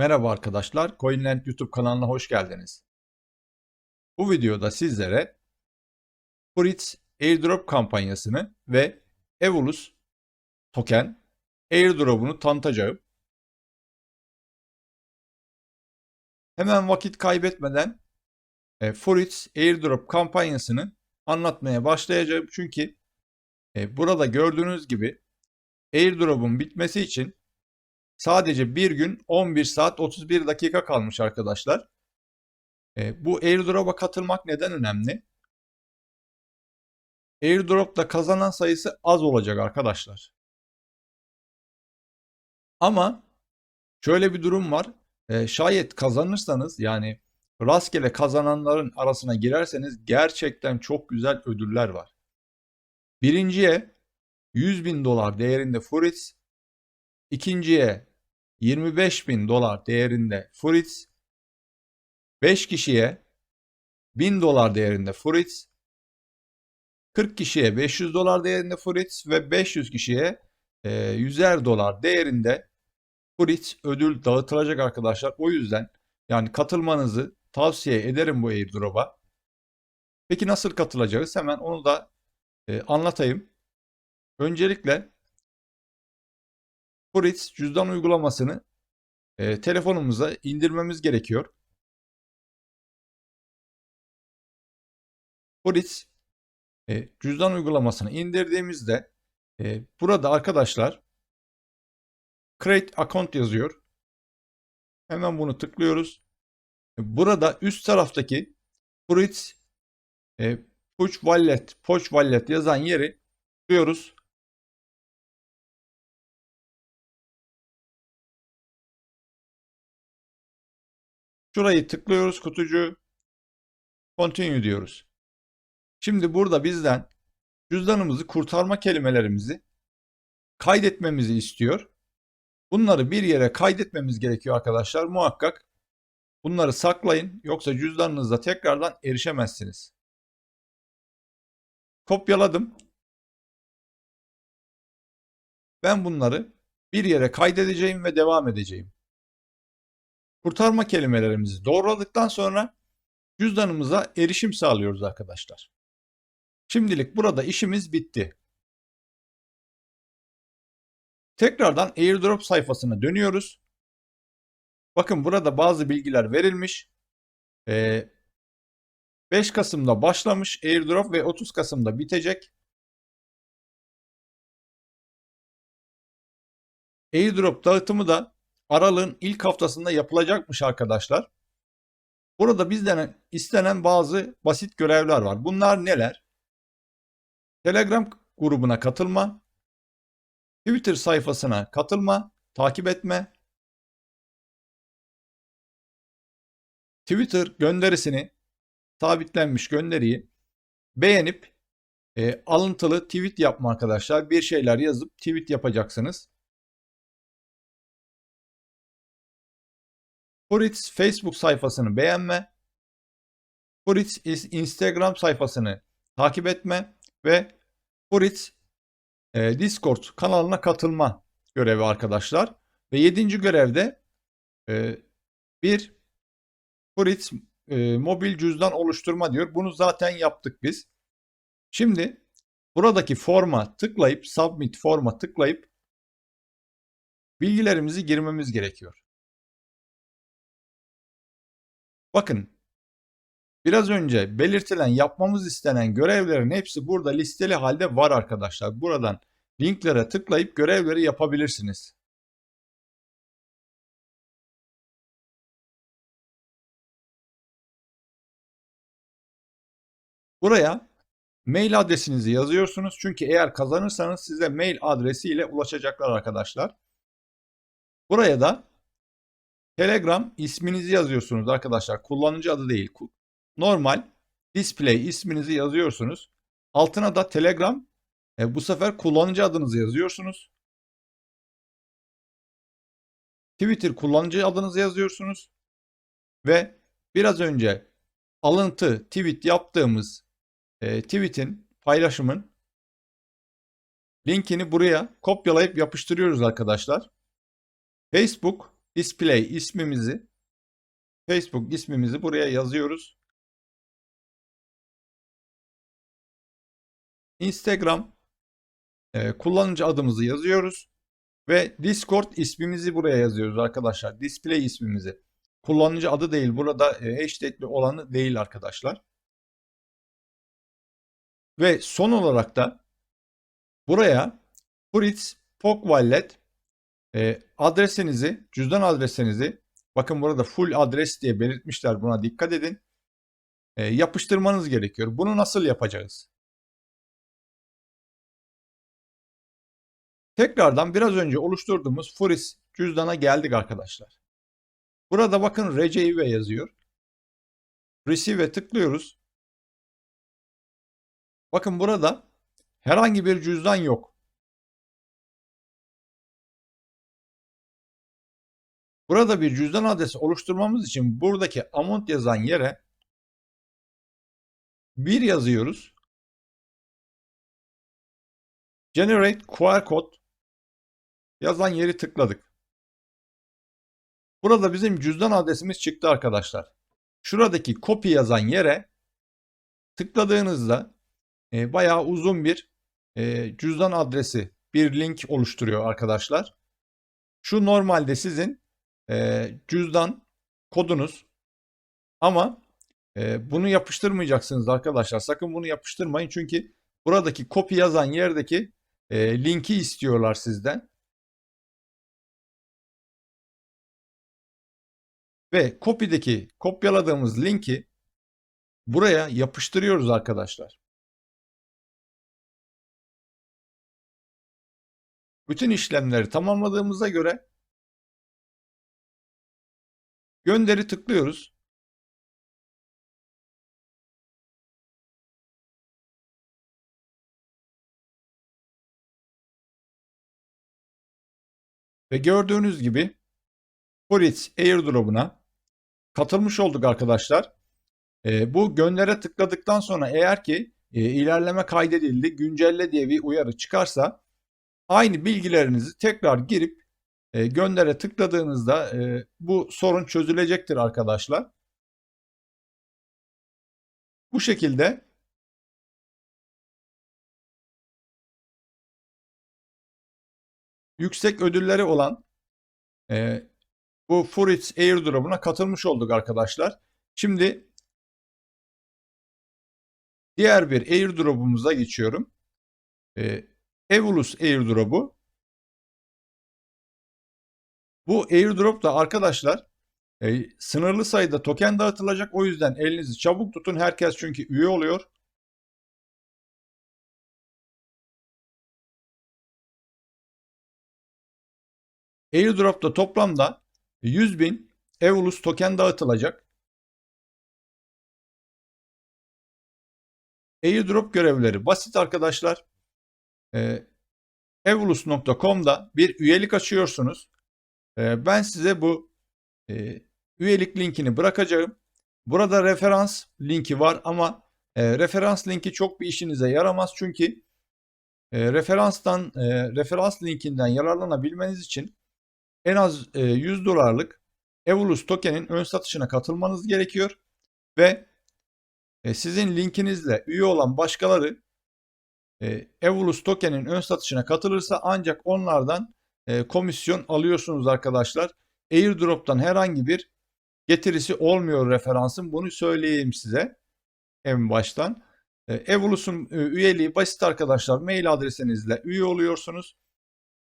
Merhaba arkadaşlar, CoinLand YouTube kanalına hoş geldiniz. Bu videoda sizlere Fritz Airdrop kampanyasını ve Evolus token airdrop'unu tanıtacağım. Hemen vakit kaybetmeden e, Fritz Airdrop kampanyasını anlatmaya başlayacağım. Çünkü e, burada gördüğünüz gibi airdrop'un bitmesi için Sadece bir gün 11 saat 31 dakika kalmış arkadaşlar. E, bu airdrop'a katılmak neden önemli? Airdrop'ta kazanan sayısı az olacak arkadaşlar. Ama şöyle bir durum var. E, şayet kazanırsanız yani rastgele kazananların arasına girerseniz gerçekten çok güzel ödüller var. Birinciye 100 bin dolar değerinde Fritz, ikinciye 25 bin dolar değerinde Fritz, 5 kişiye 1000 dolar değerinde Fritz, 40 kişiye 500 dolar değerinde Fritz ve 500 kişiye e, 100'er dolar değerinde Fritz ödül dağıtılacak arkadaşlar. O yüzden yani katılmanızı tavsiye ederim bu airdrop'a. Peki nasıl katılacağız? Hemen onu da e, anlatayım. Öncelikle Fritz cüzdan uygulamasını e, telefonumuza indirmemiz gerekiyor. Fritz e, cüzdan uygulamasını indirdiğimizde e, burada arkadaşlar Create Account yazıyor. Hemen bunu tıklıyoruz. Burada üst taraftaki Fritz e, Push Wallet, Push Wallet yazan yeri tıklıyoruz. Şurayı tıklıyoruz kutucuğu. Continue diyoruz. Şimdi burada bizden cüzdanımızı kurtarma kelimelerimizi kaydetmemizi istiyor. Bunları bir yere kaydetmemiz gerekiyor arkadaşlar. Muhakkak bunları saklayın. Yoksa cüzdanınızda tekrardan erişemezsiniz. Kopyaladım. Ben bunları bir yere kaydedeceğim ve devam edeceğim. Kurtarma kelimelerimizi doğruladıktan sonra cüzdanımıza erişim sağlıyoruz arkadaşlar. Şimdilik burada işimiz bitti. Tekrardan airdrop sayfasına dönüyoruz. Bakın burada bazı bilgiler verilmiş. Ee, 5 Kasım'da başlamış airdrop ve 30 Kasım'da bitecek. Airdrop dağıtımı da aralığın ilk haftasında yapılacakmış arkadaşlar. Burada bizden istenen bazı basit görevler var. Bunlar neler? Telegram grubuna katılma, Twitter sayfasına katılma, takip etme, Twitter gönderisini sabitlenmiş gönderiyi beğenip e, alıntılı tweet yapma arkadaşlar. Bir şeyler yazıp tweet yapacaksınız. Fritz Facebook sayfasını beğenme, Fritz Instagram sayfasını takip etme ve Fritz e, Discord kanalına katılma görevi arkadaşlar. Ve yedinci görevde e, bir Fritz e, mobil cüzdan oluşturma diyor. Bunu zaten yaptık biz. Şimdi buradaki forma tıklayıp submit forma tıklayıp bilgilerimizi girmemiz gerekiyor. Bakın biraz önce belirtilen yapmamız istenen görevlerin hepsi burada listeli halde var arkadaşlar. Buradan linklere tıklayıp görevleri yapabilirsiniz. Buraya mail adresinizi yazıyorsunuz. Çünkü eğer kazanırsanız size mail adresiyle ulaşacaklar arkadaşlar. Buraya da Telegram isminizi yazıyorsunuz arkadaşlar. Kullanıcı adı değil. Normal display isminizi yazıyorsunuz. Altına da Telegram e, bu sefer kullanıcı adınızı yazıyorsunuz. Twitter kullanıcı adınızı yazıyorsunuz. Ve biraz önce alıntı tweet yaptığımız e, tweet'in paylaşımın linkini buraya kopyalayıp yapıştırıyoruz arkadaşlar. Facebook display ismimizi Facebook ismimizi buraya yazıyoruz. Instagram e, kullanıcı adımızı yazıyoruz ve Discord ismimizi buraya yazıyoruz arkadaşlar. Display ismimizi. Kullanıcı adı değil. Burada e, olanı değil arkadaşlar. Ve son olarak da buraya Fritz Pok Wallet e, adresinizi, cüzdan adresinizi bakın burada full adres diye belirtmişler buna dikkat edin. E, yapıştırmanız gerekiyor. Bunu nasıl yapacağız? Tekrardan biraz önce oluşturduğumuz Furis cüzdana geldik arkadaşlar. Burada bakın Receive yazıyor. Receive'e tıklıyoruz. Bakın burada herhangi bir cüzdan yok. Burada bir cüzdan adresi oluşturmamız için buradaki amount yazan yere 1 yazıyoruz. Generate QR code yazan yeri tıkladık. Burada bizim cüzdan adresimiz çıktı arkadaşlar. Şuradaki copy yazan yere tıkladığınızda e, bayağı uzun bir e, cüzdan adresi, bir link oluşturuyor arkadaşlar. Şu normalde sizin e, cüzdan kodunuz ama e, bunu yapıştırmayacaksınız arkadaşlar. Sakın bunu yapıştırmayın çünkü buradaki copy yazan yerdeki e, linki istiyorlar sizden. Ve copy'deki kopyaladığımız linki buraya yapıştırıyoruz arkadaşlar. Bütün işlemleri tamamladığımıza göre gönderi tıklıyoruz. Ve gördüğünüz gibi Porit airdrop'una katılmış olduk arkadaşlar. E, bu göndere tıkladıktan sonra eğer ki e, ilerleme kaydedildi, güncelle diye bir uyarı çıkarsa aynı bilgilerinizi tekrar girip e, göndere tıkladığınızda e, bu sorun çözülecektir arkadaşlar. Bu şekilde yüksek ödülleri olan e, bu Furitz airdrop'una katılmış olduk arkadaşlar. Şimdi diğer bir airdrop'umuza geçiyorum. E, Evolus airdrop'u. Bu airdrop da arkadaşlar e, sınırlı sayıda token dağıtılacak. O yüzden elinizi çabuk tutun. Herkes çünkü üye oluyor. Airdrop'ta toplamda 100 bin Evolus token dağıtılacak. Airdrop görevleri basit arkadaşlar. Ee, Evolus.com'da bir üyelik açıyorsunuz. Ee, ben size bu e, üyelik linkini bırakacağım. Burada referans linki var ama e, referans linki çok bir işinize yaramaz çünkü e, referanstan referans linkinden yararlanabilmeniz için en az e, 100 dolarlık Evolus token'in ön satışına katılmanız gerekiyor ve sizin linkinizle üye olan başkaları Evolus token'in ön satışına katılırsa ancak onlardan e, komisyon alıyorsunuz arkadaşlar. Airdrop'tan herhangi bir getirisi olmuyor referansın. Bunu söyleyeyim size en baştan. E, Evolus'un e, üyeliği basit arkadaşlar. Mail adresinizle üye oluyorsunuz.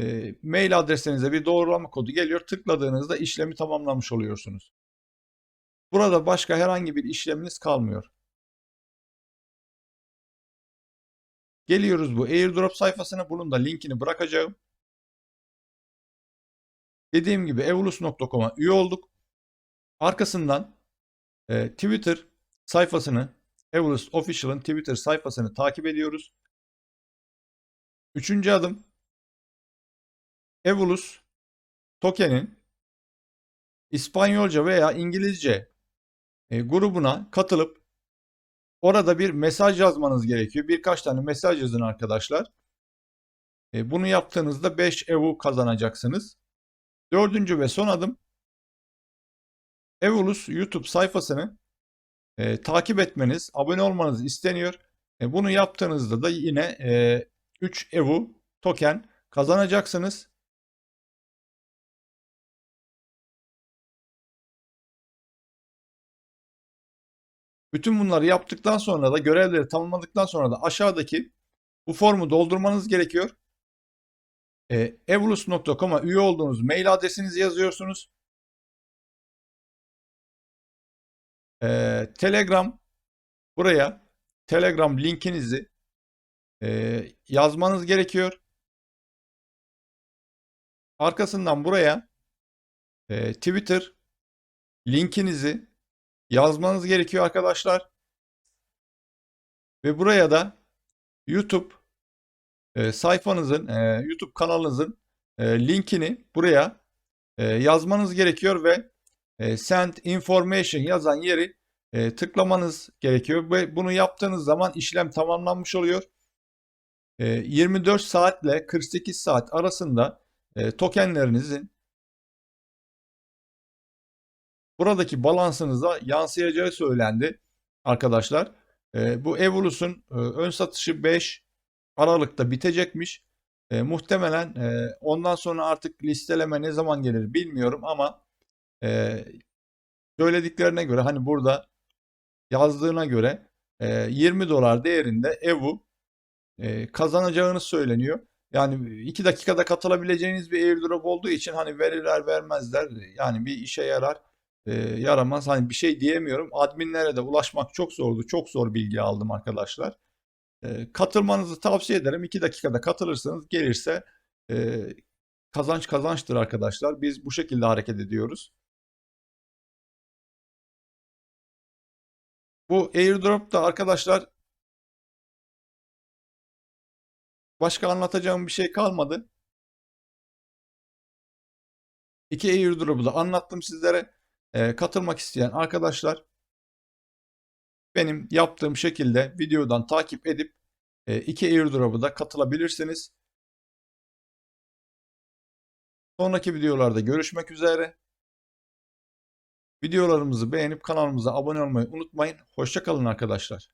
E, mail adresinize bir doğrulama kodu geliyor. Tıkladığınızda işlemi tamamlamış oluyorsunuz. Burada başka herhangi bir işleminiz kalmıyor. Geliyoruz bu airdrop sayfasına. Bunun da linkini bırakacağım. Dediğim gibi evolus.com'a üye olduk. Arkasından e, Twitter sayfasını Evolus Official'ın Twitter sayfasını takip ediyoruz. Üçüncü adım Evolus token'in İspanyolca veya İngilizce e, grubuna katılıp orada bir mesaj yazmanız gerekiyor. Birkaç tane mesaj yazın arkadaşlar. E, bunu yaptığınızda 5 EVU kazanacaksınız. Dördüncü ve son adım Evolus YouTube sayfasını e, takip etmeniz, abone olmanız isteniyor. E, bunu yaptığınızda da yine e, 3 EVU token kazanacaksınız. Bütün bunları yaptıktan sonra da görevleri tamamladıktan sonra da aşağıdaki bu formu doldurmanız gerekiyor. E, Evolus.com'a üye olduğunuz mail adresinizi yazıyorsunuz. E, Telegram buraya Telegram linkinizi e, yazmanız gerekiyor. Arkasından buraya e, Twitter linkinizi yazmanız gerekiyor arkadaşlar. Ve buraya da YouTube e, sayfanızın, e, YouTube kanalınızın e, linkini buraya e, yazmanız gerekiyor ve e, Send Information yazan yeri e, tıklamanız gerekiyor. Ve bunu yaptığınız zaman işlem tamamlanmış oluyor. E, 24 saatle 48 saat arasında e, tokenlerinizin buradaki balansınıza yansıyacağı söylendi arkadaşlar. E, bu Evolus'un e, ön satışı 5 Aralık'ta bitecekmiş. E, muhtemelen e, ondan sonra artık listeleme ne zaman gelir bilmiyorum ama e, söylediklerine göre hani burada yazdığına göre e, 20 dolar değerinde EVU e, kazanacağını söyleniyor. Yani 2 dakikada katılabileceğiniz bir airdrop olduğu için hani verirler vermezler yani bir işe yarar e, yaramaz. Hani bir şey diyemiyorum. Adminlere de ulaşmak çok zordu. Çok zor bilgi aldım arkadaşlar. E, katılmanızı tavsiye ederim. 2 dakikada katılırsanız gelirse e, kazanç kazançtır arkadaşlar. Biz bu şekilde hareket ediyoruz. Bu airdrop'ta arkadaşlar başka anlatacağım bir şey kalmadı. İki airdrop'u da anlattım sizlere. Ee, katılmak isteyen arkadaşlar benim yaptığım şekilde videodan takip edip e, iki airdrop'u da katılabilirsiniz. Sonraki videolarda görüşmek üzere. Videolarımızı beğenip kanalımıza abone olmayı unutmayın. Hoşçakalın arkadaşlar.